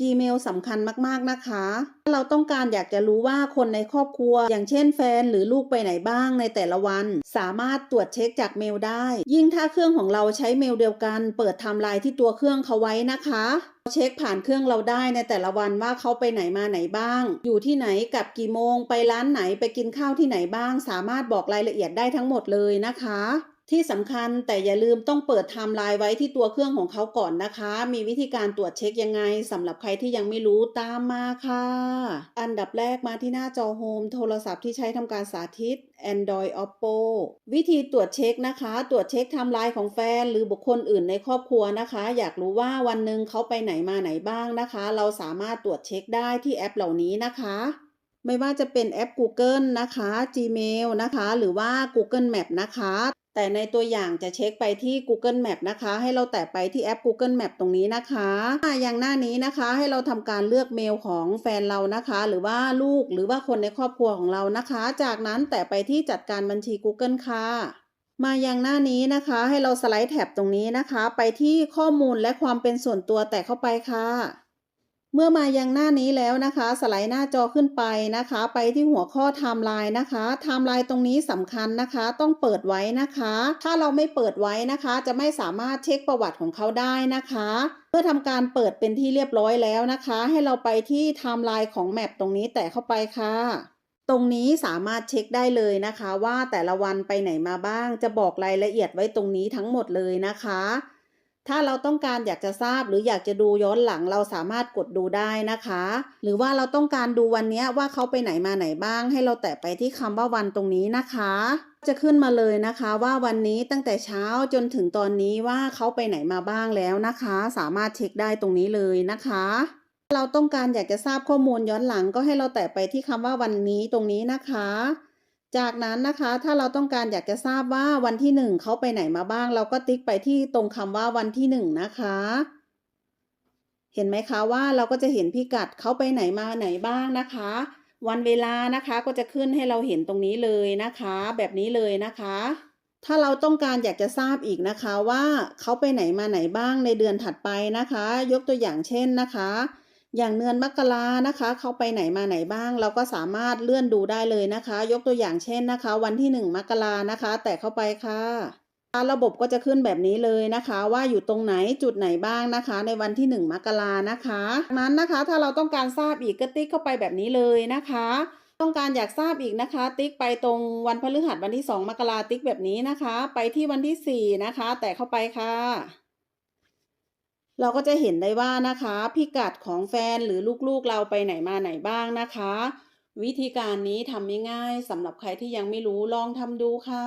Gmail สำคัญมากๆนะคะ ถ้าเราต้องการอยากจะรู้ว่าคนในครอบครัว อย่างเช่นแฟนหรือลูกไปไหนบ้างในแต่ละวัน สามารถตรวจเช็คจากเมลได้ ยิ่งถ้าเครื่องของเราใช้เมลเดียวกัน เปิดไทม์ไลน์ที่ตัวเครื่องเขาไว้นะคะเช็คผ่านเครื่องเราได้ในแต่ละวันว่าเขาไปไหนมาไหนบ้าง อยู่ที่ไหนกับกี่โมง ไปร้านไหนไปกินข้าวที่ไหนบ้าง สามารถบอกรายละเอียดได้ทั้งหมดเลยนะคะ ที่สำคัญแต่อย่าลืมต้องเปิดไทม์ไลน์ไว้ที่ตัวเครื่องของเขาก่อนนะคะ มีวิธีการตรวจเช็คยังไงสำหรับใครที่ยังไม่รู้ตามมาค่ะ อันดับแรกมาที่หน้าจอโฮมโทรศัพท์ที่ใช้ทำการสาธิต Android Oppo วิธีตรวจเช็คนะคะ ตรวจเช็คไทม์ไลน์ของแฟน หรือบุคคลอื่นในครอบครัวนะคะ อยากรู้ว่าวันหนึ่งเขาไปไหนมาไหนบ้างนะคะ เราสามารถตรวจเช็คได้ที่แอปเหล่านี้นะคะไม่ว่าจะเป็นแอป Google นะคะ Gmail นะคะ หรือว่า Google Map นะคะ แต่ในตัวอย่างจะเช็คไปที่ Google Map นะคะ ให้เราแตะไปที่แอป Google Map ตรงนี้นะคะอะอย่างหน้านี้นะคะให้เราทำการเลือกเมลของแฟนเรานะคะ หรือว่าลูกหรือว่าคนในครอบครัวของเรานะคะ จากนั้นแตะไปที่จัดการบัญชี Google ค่ะมายังหน้านี้นะคะให้เราสไลด์แท็บตรงนี้นะคะ ไปที่ข้อมูลและความเป็นส่วนตัวแตะเข้าไปค่ะ เมื่อมายังหน้านี้แล้วนะคะ สไลด์หน้าจอขึ้นไปนะคะ ไปที่หัวข้อไทม์ไลน์นะคะไทม์ไลน์ตรงนี้สำคัญนะคะ ต้องเปิดไว้นะคะ ถ้าเราไม่เปิดไว้นะคะ จะไม่สามารถเช็คประวัติของเขาได้นะคะเพื่อทำการเปิดเป็นที่เรียบร้อยแล้วนะคะ ให้เราไปที่ไทม์ไลน์ของแมปตรงนี้แตะเข้าไปค่ะตรงนี้สามารถเช็คได้เลยนะคะ ว่าแต่ละวันไปไหนมาบ้าง จะบอกรายละเอียดไว้ตรงนี้ทั้งหมดเลยนะคะ ถ้าเราต้องการอยากจะทราบหรืออยากจะดูย้อนหลังเราสามารถกดดูได้นะคะ หรือว่าเราต้องการดูวันนี้ว่าเขาไปไหนมาไหนบ้าง ให้เราแตะไปที่คำว่าวันตรงนี้นะคะ จะขึ้นมาเลยนะคะว่าวันนี้ตั้งแต่เช้าจนถึงตอนนี้ว่าเขาไปไหนมาบ้างแล้วนะคะ สามารถเช็คได้ตรงนี้เลยนะคะเราต้องการอยากจะทราบข้อมูลย้อนหลังก็ให้เราแตะไปที่คำว่าวันนี้ตรงนี้นะคะ จากนั้นนะคะถ้าเราต้องการอยากจะทราบว่าวันที่หนึ่งเขาไปไหนมาบ้าง เราก็ติ๊กไปที่ตรงคำว่าวันที่หนึ่งนะคะ เห็นไหมคะว่าเราก็จะเห็นพิกัดเขาไปไหนมาไหนบ้างนะคะ วันเวลานะคะก็จะขึ้นให้เราเห็นตรงนี้เลยนะคะ แบบนี้เลยนะคะ ถ้าเราต้องการอยากจะทราบอีกนะคะว่าเขาไปไหนมาไหนบ้างในเดือนถัดไปนะคะ ยกตัวอย่างเช่นนะคะ อย่างเดือนมกรานะคะ เขาไปไหนมาไหนบ้าง เราก็สามารถเลื่อนดูได้เลยนะคะ ยกตัวอย่างเช่นนะคะ วันที่หนึ่งมกรานะคะ แตะเข้าไปค่ะระบบก็จะขึ้นแบบนี้เลยนะคะ ว่าอยู่ตรงไหนจุดไหนบ้างนะคะ ในวันที่หนึ่งมกรานะคะจากนั้นนะคะถ้าเราต้องการทราบอีกก็ติ๊กเข้าไปแบบนี้เลยนะคะ ต้องการอยากทราบอีกนะคะ ติ๊กไปตรงวันพฤหัสวันที่สองมกราติ๊กแบบนี้นะคะ ไปที่วันที่สี่นะคะ แตะเข้าไปค่ะ เราก็จะเห็นได้ว่านะคะพิกัดของแฟนหรือลูกๆเราไปไหนมาไหนบ้างนะคะ วิธีการนี้ทำง่ายๆสำหรับใครที่ยังไม่รู้ลองทำดูค่ะ